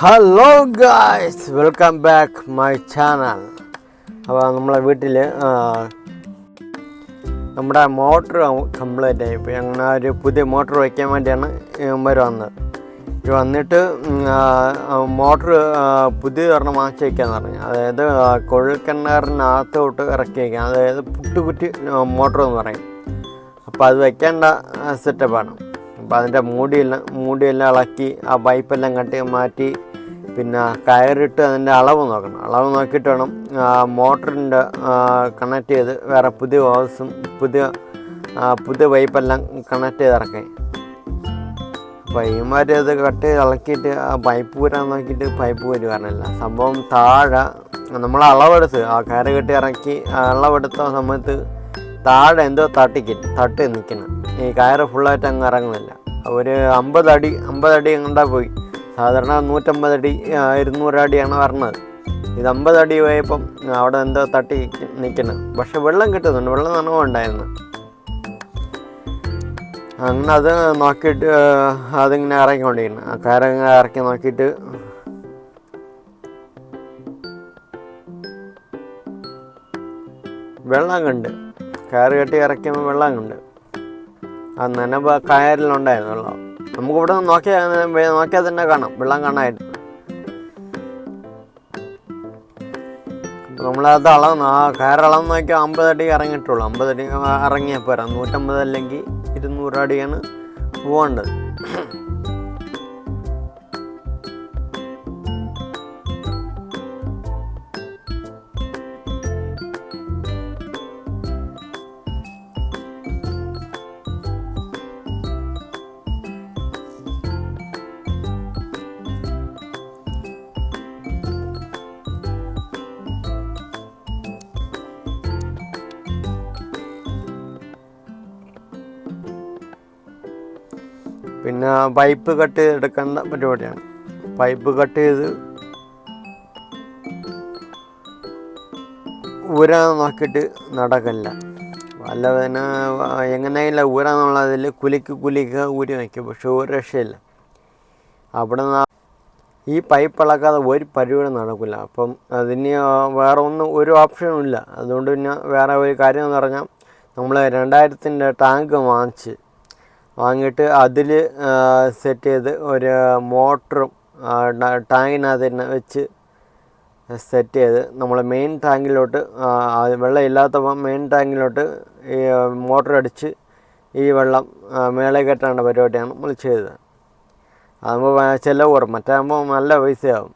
Hello guys welcome back my channel അപ്പോൾ നമ്മളെ വീട്ടിൽ നമ്മുടെ മോട്ടർ കംപ്ലൈന്റ് ആയി. ഇപ്പോൾ അങ്ങനെ ഒരു പുതിയ മോട്ടർ വയ്ക്കാൻ വേണ്ടിയാണ് ഇവർ വന്നത്. ഇവർ വന്നിട്ട് മോട്ടർ പുതിയ ഒരെണ്ണം മാറ്റി വയ്ക്കാന്ന് പറഞ്ഞു അതായത് കൊഴൽക്കിണറിനകത്തോട്ട് ഇറക്കി വയ്ക്കാം അതായത് പുട്ടുകുറ്റി മോട്ടർ എന്ന് പറയും. അപ്പോൾ അത് വയ്ക്കേണ്ട സെറ്റപ്പാണ് അപ്പോൾ അതിന്റെ മൂടിയെല്ലാം മൂടിയെല്ലാം ഇളക്കി ആ പൈപ്പെല്ലാം കട്ടി മാറ്റി പിന്നെ കയറിട്ട് അതിന്റെ അളവ് നോക്കണം. അളവ് നോക്കിയിട്ട് വേണം മോട്ടറിന്റെ കണക്ട് ചെയ്ത് വേറെ പുതിയ ഹോസും പുതിയ പുതിയ പൈപ്പെല്ലാം കണക്ട് ചെയ്ത് ഇറക്കാൻ. ഇമാര് അത് കട്ട് ഇളക്കിയിട്ട് ആ പൈപ്പ് വരാൻ നോക്കിയിട്ട് പൈപ്പ് ഊരി പറഞ്ഞില്ല സംഭവം താഴെ നമ്മൾ അളവെടുത്ത് ആ കയറ് കെട്ടി ഇറക്കി അളവെടുത്ത സമയത്ത് താഴെ എന്തോ തട്ടിക്കും തട്ടി നിൽക്കണം ഈ കയറ് ഫുള്ളായിട്ട് അങ്ങ് ഇറങ്ങുന്നില്ല. ഒരു അമ്പത് അടി അമ്പത് അടി എങ്ങണ്ടാ പോയി. സാധാരണ നൂറ്റമ്പതടി അടി ആ, ഇരുന്നൂറ് അടിയാണ് പറഞ്ഞത് ഇത് അമ്പത് അടി പോയപ്പം അവിടെ എന്തോ തട്ടി നിൽക്കണം പക്ഷെ വെള്ളം കിട്ടുന്നുണ്ട്. വെള്ളം നനവുണ്ടായിരുന്നു. അങ്ങനെ അത് നോക്കിയിട്ട് അതിങ്ങനെ ഇറങ്ങിക്കൊണ്ടിരിക്കണം ആ കയറിങ്ങനെ ഇറക്കി നോക്കിയിട്ട് വെള്ളം കണ്ട്. കയറ് കെട്ടി ഇറക്കിയപ്പോൾ വെള്ളം കണ്ട്. ആ നനവ് ആ കയറിലുണ്ടായിരുന്നു നമുക്ക് ഇവിടെ നിന്ന് നോക്കിയാൽ നോക്കിയാൽ തന്നെ കാണാം. വെള്ളം കാണാനായിട്ട് നമ്മളത് അളന്ന് ആ കയറളന്ന് നോക്കിയാൽ അമ്പത് അടി ഇറങ്ങിയിട്ടുള്ളൂ. അമ്പതടി ഇറങ്ങിയാൽ പോരാ. നൂറ്റമ്പത് അല്ലെങ്കിൽ ഇരുന്നൂറ് അടിയാണ് പോകേണ്ടത്. പിന്നെ പൈപ്പ് കട്ട് എടുക്കേണ്ട പരിപാടിയാണ്. പൈപ്പ് കട്ട് ചെയ്ത് ഊരാ നോക്കിയിട്ട് നടക്കില്ല. അല്ല പിന്നെ എങ്ങനെയില്ല ഊരാന്നുള്ളതിൽ കുലിക്ക് കുലിക്ക് ഊരി വയ്ക്കും പക്ഷെ ഒരു രക്ഷയില്ല. അവിടെ നിന്ന് ഈ പൈപ്പ് ഇളക്കാതെ ഒരു പരിപാടി നടക്കില്ല. അപ്പം അതിന് വേറെ ഒന്നും ഒരു ഓപ്ഷനും ഇല്ല. അതുകൊണ്ട് പിന്നെ വേറെ ഒരു കാര്യം എന്ന് പറഞ്ഞാൽ നമ്മൾ രണ്ടായിരത്തിന്റെ ടാങ്ക് വാങ്ങിച്ച് വാങ്ങിയിട്ട് അതിൽ സെറ്റ് ചെയ്ത് ഒരു മോട്ടറും ടാങ്കിനകത്ത് തന്നെ വെച്ച് സെറ്റ് ചെയ്ത് നമ്മൾ മെയിൻ ടാങ്കിലോട്ട് വെള്ളം ഇല്ലാത്തപ്പോൾ മെയിൻ ടാങ്കിലോട്ട് ഈ മോട്ടർ അടിച്ച് ഈ വെള്ളം മേളെ കെട്ടേണ്ട പരിപാടിയാണ് നമ്മൾ ചെയ്തത്. അതാകുമ്പോൾ ചിലവ് കുറവ് മറ്റാകുമ്പോൾ നല്ല പൈസയാവും.